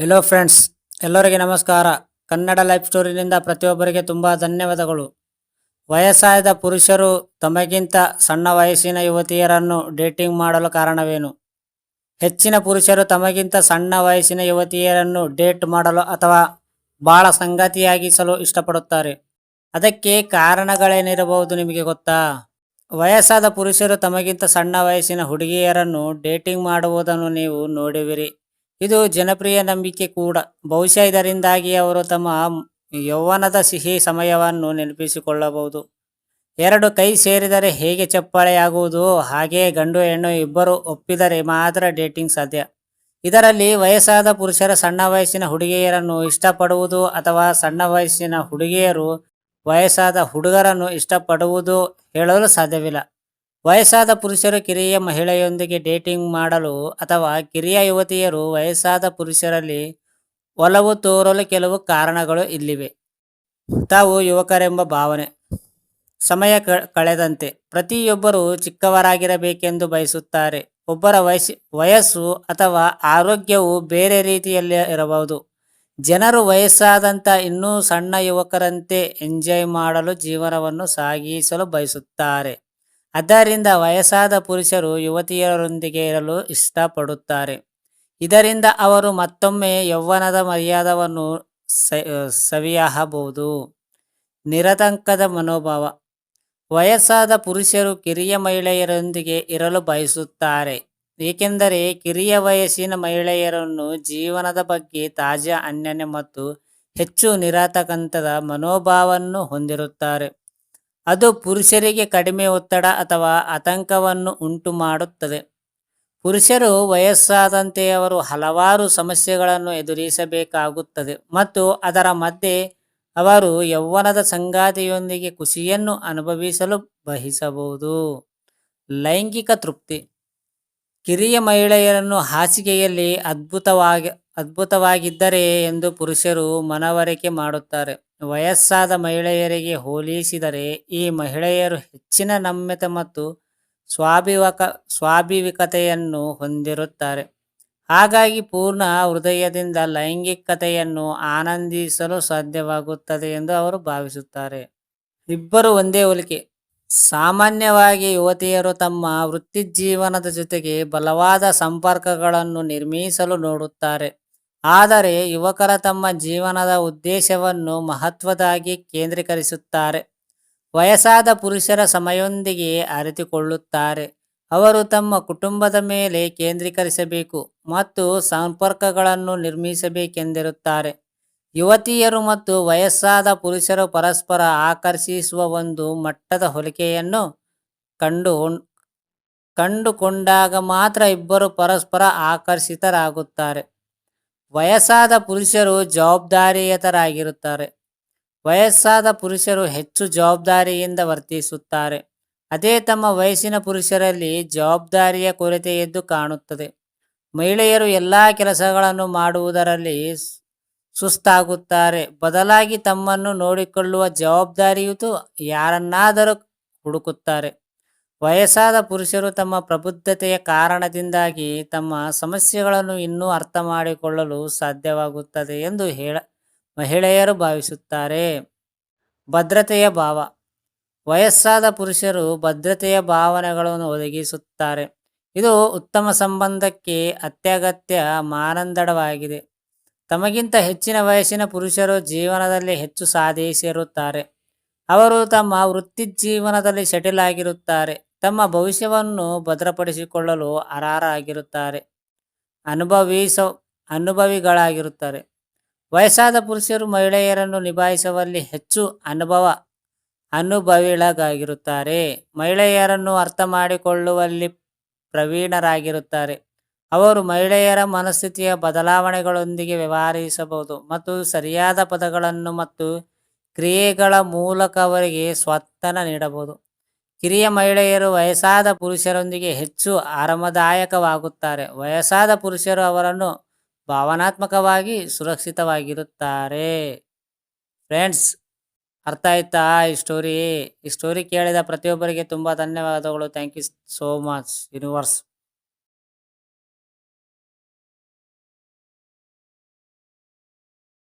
Hello friends ಎಲ್ಲರಿಗೆ ನಮಸ್ಕಾರ. Kannada life ಸ್ಟೋರಿನಿಂದ ಪ್ರತಿಯೊಬ್ಬರಿಗೆ ತುಂಬ ಧನ್ಯವಾದಗಳು. ವಯಸ್ಸಾದ ಪುರುಷರು ತಮಗಿಂತ ಸಣ್ಣ ವಯಸ್ಸಿನ ಯುವತಿಯರನ್ನು ಡೇಟಿಂಗ್ ಮಾಡಲು ಕಾರಣವೇನು? ಹೆಚ್ಚಿನ ಪುರುಷರು ತಮಗಿಂತ ಸಣ್ಣ ವಯಸ್ಸಿನ ಯುವತಿಯರನ್ನು ಡೇಟ್ ಮಾಡಲು ಅಥವಾ ಭಾಳ ಸಂಗತಿಯಾಗಿಸಲು ಇಷ್ಟಪಡುತ್ತಾರೆ. ಅದಕ್ಕೆ ಕಾರಣಗಳೇನಿರಬಹುದು ನಿಮಗೆ ಗೊತ್ತಾ? ವಯಸ್ಸಾದ ಪುರುಷರು ತಮಗಿಂತ ಸಣ್ಣ ವಯಸ್ಸಿನ ಹುಡುಗಿಯರನ್ನು ಡೇಟಿಂಗ್ ಮಾಡುವುದನ್ನು ನೀವು ನೋಡುವಿರಿ. ಇದು ಜನಪ್ರಿಯ ನಂಬಿಕೆ ಕೂಡ. ಬಹುಶಃ ಇದರಿಂದಾಗಿ ಅವರು ತಮ್ಮ ಯೌವನದ ಸಿಹಿ ಸಮಯವನ್ನು ನೆನಪಿಸಿಕೊಳ್ಳಬಹುದು. ಎರಡು ಕೈ ಸೇರಿದರೆ ಹೇಗೆ ಚಪ್ಪಾಳೆಯಾಗುವುದು, ಹಾಗೆ ಗಂಡು ಹೆಣ್ಣು ಇಬ್ಬರು ಒಪ್ಪಿದರೆ ಮಾತ್ರ ಡೇಟಿಂಗ್ ಸಾಧ್ಯ. ಇದರಲ್ಲಿ ವಯಸ್ಸಾದ ಪುರುಷರ ಸಣ್ಣ ವಯಸ್ಸಿನ ಹುಡುಗಿಯರನ್ನು ಇಷ್ಟಪಡುವುದು ಅಥವಾ ಸಣ್ಣ ವಯಸ್ಸಿನ ಹುಡುಗಿಯರು ವಯಸ್ಸಾದ ಹುಡುಗರನ್ನು ಇಷ್ಟಪಡುವುದು ಹೇಳಲು ಸಾಧ್ಯವಿಲ್ಲ. ವಯಸ್ಸಾದ ಪುರುಷರು ಕಿರಿಯ ಮಹಿಳೆಯೊಂದಿಗೆ ಡೇಟಿಂಗ್ ಮಾಡಲು ಅಥವಾ ಕಿರಿಯ ಯುವತಿಯರು ವಯಸ್ಸಾದ ಪುರುಷರಲ್ಲಿ ಒಲವು ತೋರಲು ಕೆಲವು ಕಾರಣಗಳು ಇಲ್ಲಿವೆ. ತಾವು ಯುವಕರೆಂಬ ಭಾವನೆ. ಸಮಯ ಕಳೆದಂತೆ ಪ್ರತಿಯೊಬ್ಬರು ಚಿಕ್ಕವರಾಗಿರಬೇಕೆಂದು ಬಯಸುತ್ತಾರೆ. ಒಬ್ಬರ ವಯಸ್ಸು ವಯಸ್ಸು ಅಥವಾ ಆರೋಗ್ಯವು ಬೇರೆ ರೀತಿಯಲ್ಲಿ ಇರಬಹುದು. ಜನರು ವಯಸ್ಸಾದಂತ ಇನ್ನೂ ಸಣ್ಣ ಯುವಕರಂತೆ ಎಂಜಾಯ್ ಮಾಡಲು ಜೀವನವನ್ನು ಸಾಗಿಸಲು ಬಯಸುತ್ತಾರೆ. ಆದ್ದರಿಂದ ವಯಸ್ಸಾದ ಪುರುಷರು ಯುವತಿಯರೊಂದಿಗೆ ಇರಲು ಇಷ್ಟಪಡುತ್ತಾರೆ. ಇದರಿಂದ ಅವರು ಮತ್ತೊಮ್ಮೆ ಯೌವನದ ಮರ್ಯಾದವನ್ನು ಸವಿಯಬಹುದು. ನಿರತಂಕದ ಮನೋಭಾವ. ವಯಸ್ಸಾದ ಪುರುಷರು ಕಿರಿಯ ಮಹಿಳೆಯರೊಂದಿಗೆ ಇರಲು ಬಯಸುತ್ತಾರೆ. ಏಕೆಂದರೆ ಕಿರಿಯ ವಯಸ್ಸಿನ ಮಹಿಳೆಯರನ್ನು ಜೀವನದ ಬಗ್ಗೆ ತಾಜಾ ಅನ್ಯನ್ಯ ಮತ್ತು ಹೆಚ್ಚು ನಿರಾತಕಂತದ ಮನೋಭಾವವನ್ನು ಹೊಂದಿರುತ್ತಾರೆ. ಅದು ಪುರುಷರಿಗೆ ಕಡಿಮೆ ಒತ್ತಡ ಅಥವಾ ಆತಂಕವನ್ನು ಉಂಟು ಮಾಡುತ್ತದೆ. ಪುರುಷರು ವಯಸ್ಸಾದಂತೆ ಅವರು ಹಲವಾರು ಸಮಸ್ಯೆಗಳನ್ನು ಎದುರಿಸಬೇಕಾಗುತ್ತದೆ ಮತ್ತು ಅದರ ಮಧ್ಯೆ ಅವರು ಯೌವನದ ಸಂಗಾತಿಯೊಂದಿಗೆ ಖುಷಿಯನ್ನು ಅನುಭವಿಸಲು ಬಯಸಬಹುದು. ಲೈಂಗಿಕ ತೃಪ್ತಿ. ಕಿರಿಯ ಮಹಿಳೆಯರನ್ನು ಹಾಸಿಗೆಯಲ್ಲಿ ಅದ್ಭುತವಾಗಿ, ಅದ್ಭುತವಾಗಿದ್ದರೆ ಎಂದು ಪುರುಷರು ಮನವರಿಕೆ ಮಾಡುತ್ತಾರೆ. ವಯಸ್ಸಾದ ಮಹಿಳೆಯರಿಗೆ ಹೋಲಿಸಿದರೆ ಈ ಮಹಿಳೆಯರು ಹೆಚ್ಚಿನ ನಮ್ಯತೆ ಮತ್ತು ಸ್ವಾಭಿವಕ, ಸ್ವಾಭಿವಿಕತೆಯನ್ನು ಹೊಂದಿರುತ್ತಾರೆ. ಹಾಗಾಗಿ ಪೂರ್ಣ ಹೃದಯದಿಂದ ಲೈಂಗಿಕತೆಯನ್ನು ಆನಂದಿಸಲು ಸಾಧ್ಯವಾಗುತ್ತದೆ ಎಂದು ಅವರು ಭಾವಿಸುತ್ತಾರೆ. ಇಬ್ಬರು ಒಂದೇ ಹೋಲಿಕೆ. ಸಾಮಾನ್ಯವಾಗಿ ಯುವತಿಯರು ತಮ್ಮ ವೃತ್ತಿಜೀವನದ ಜೊತೆಗೆ ಬಲವಾದ ಸಂಪರ್ಕಗಳನ್ನು ನಿರ್ಮಿಸಲು ನೋಡುತ್ತಾರೆ. ಆದರೆ ಯುವಕರ ತಮ್ಮ ಜೀವನದ ಉದ್ದೇಶವನ್ನು ಮಹತ್ವದಾಗಿ ಕೇಂದ್ರೀಕರಿಸುತ್ತಾರೆ. ವಯಸ್ಸಾದ ಪುರುಷರ ಸಮಯೊಂದಿಗೆ ಅರಿತುಕೊಳ್ಳುತ್ತಾರೆ. ಅವರು ತಮ್ಮ ಕುಟುಂಬದ ಮೇಲೆ ಕೇಂದ್ರೀಕರಿಸಬೇಕು ಮತ್ತು ಸಂಪರ್ಕಗಳನ್ನು ನಿರ್ಮಿಸಬೇಕೆಂದಿರುತ್ತಾರೆ. ಯುವತಿಯರು ಮತ್ತು ವಯಸ್ಸಾದ ಪುರುಷರು ಪರಸ್ಪರ ಆಕರ್ಷಿಸುವ ಒಂದು ಮಟ್ಟದ ಹೊಲಿಕೆಯನ್ನು ಕಂಡು ಕಂಡುಕೊಂಡಾಗ ಮಾತ್ರ ಇಬ್ಬರು ಪರಸ್ಪರ ಆಕರ್ಷಿತರಾಗುತ್ತಾರೆ. ವಯಸ್ಸಾದ ಪುರುಷರು ಜವಾಬ್ದಾರಿಯತರಾಗಿರುತ್ತಾರೆ. ವಯಸ್ಸಾದ ಪುರುಷರು ಹೆಚ್ಚು ಜವಾಬ್ದಾರಿಯಿಂದ ವರ್ತಿಸುತ್ತಾರೆ. ಅದೇ ತಮ್ಮ ವಯಸ್ಸಿನ ಪುರುಷರಲ್ಲಿ ಜವಾಬ್ದಾರಿಯ ಕೊರತೆ ಎದ್ದು ಕಾಣುತ್ತದೆ. ಮಹಿಳೆಯರು ಎಲ್ಲ ಕೆಲಸಗಳನ್ನು ಮಾಡುವುದರಲ್ಲಿ ಸುಸ್ತಾಗುತ್ತಾರೆ. ಬದಲಾಗಿ ತಮ್ಮನ್ನು ನೋಡಿಕೊಳ್ಳುವ ಜವಾಬ್ದಾರಿಯುತು ಯಾರನ್ನಾದರೂ ಹುಡುಕುತ್ತಾರೆ. ವಯಸ್ಸಾದ ಪುರುಷರು ತಮ್ಮ ಪ್ರಬುದ್ಧತೆಯ ಕಾರಣದಿಂದಾಗಿ ತಮ್ಮ ಸಮಸ್ಯೆಗಳನ್ನು ಇನ್ನೂ ಅರ್ಥ ಮಾಡಿಕೊಳ್ಳಲು ಸಾಧ್ಯವಾಗುತ್ತದೆ ಎಂದು ಹೇಳ, ಮಹಿಳೆಯರು ಭಾವಿಸುತ್ತಾರೆ. ಭದ್ರತೆಯ ಭಾವ. ವಯಸ್ಸಾದ ಪುರುಷರು ಭದ್ರತೆಯ ಭಾವನೆಗಳನ್ನು ಒದಗಿಸುತ್ತಾರೆ. ಇದು ಉತ್ತಮ ಸಂಬಂಧಕ್ಕೆ ಅತ್ಯಗತ್ಯ ಮಾನದಂಡವಾಗಿದೆ. ತಮಗಿಂತ ಹೆಚ್ಚಿನ ವಯಸ್ಸಿನ ಪುರುಷರು ಜೀವನದಲ್ಲಿ ಹೆಚ್ಚು ಸಾಧಿಸಿರುತ್ತಾರೆ ಅವರು ತಮ್ಮ ವೃತ್ತಿ ಜೀವನದಲ್ಲಿ ಸೆಟಲ್ ಆಗಿರುತ್ತಾರೆ. ತಮ್ಮ ಭವಿಷ್ಯವನ್ನು ಭದ್ರಪಡಿಸಿಕೊಳ್ಳಲು ಅರ್ಹರಾಗಿರುತ್ತಾರೆ. ಅನುಭವಿಸ, ಅನುಭವಿಗಳಾಗಿರುತ್ತಾರೆ. ವಯಸ್ಸಾದ ಪುರುಷರು ಮಹಿಳೆಯರನ್ನು ನಿಭಾಯಿಸುವಲ್ಲಿ ಹೆಚ್ಚು ಅನುಭವ ಅನುಭವಿಗಳಾಗಿರುತ್ತಾರೆ ಮಹಿಳೆಯರನ್ನು ಅರ್ಥ ಮಾಡಿಕೊಳ್ಳುವಲ್ಲಿ ಪ್ರವೀಣರಾಗಿರುತ್ತಾರೆ. ಅವರು ಮಹಿಳೆಯರ ಮನಸ್ಥಿತಿಯ ಬದಲಾವಣೆಗಳೊಂದಿಗೆ ವ್ಯವಹರಿಸಬಹುದು ಮತ್ತು ಸರಿಯಾದ ಪದಗಳನ್ನು ಮತ್ತು ಕ್ರಿಯೆಗಳ ಮೂಲಕ ಅವರಿಗೆ ಸ್ವತ್ತನ ನೀಡಬಹುದು. ಕಿರಿಯ ಮಹಿಳೆಯರು ವಯಸ್ಸಾದ ಪುರುಷರೊಂದಿಗೆ ಹೆಚ್ಚು ಆರಾಮದಾಯಕವಾಗುತ್ತಾರೆ. ವಯಸ್ಸಾದ ಪುರುಷರು ಅವರನ್ನು ಭಾವನಾತ್ಮಕವಾಗಿ ಸುರಕ್ಷಿತವಾಗಿರುತ್ತಾರೆ. ಫ್ರೆಂಡ್ಸ್, ಅರ್ಥ ಆಯ್ತಾ ಈ ಸ್ಟೋರಿ? ಈ ಸ್ಟೋರಿ ಕೇಳಿದ ಪ್ರತಿಯೊಬ್ಬರಿಗೆ ತುಂಬ ಧನ್ಯವಾದಗಳು. Thank you so much universe.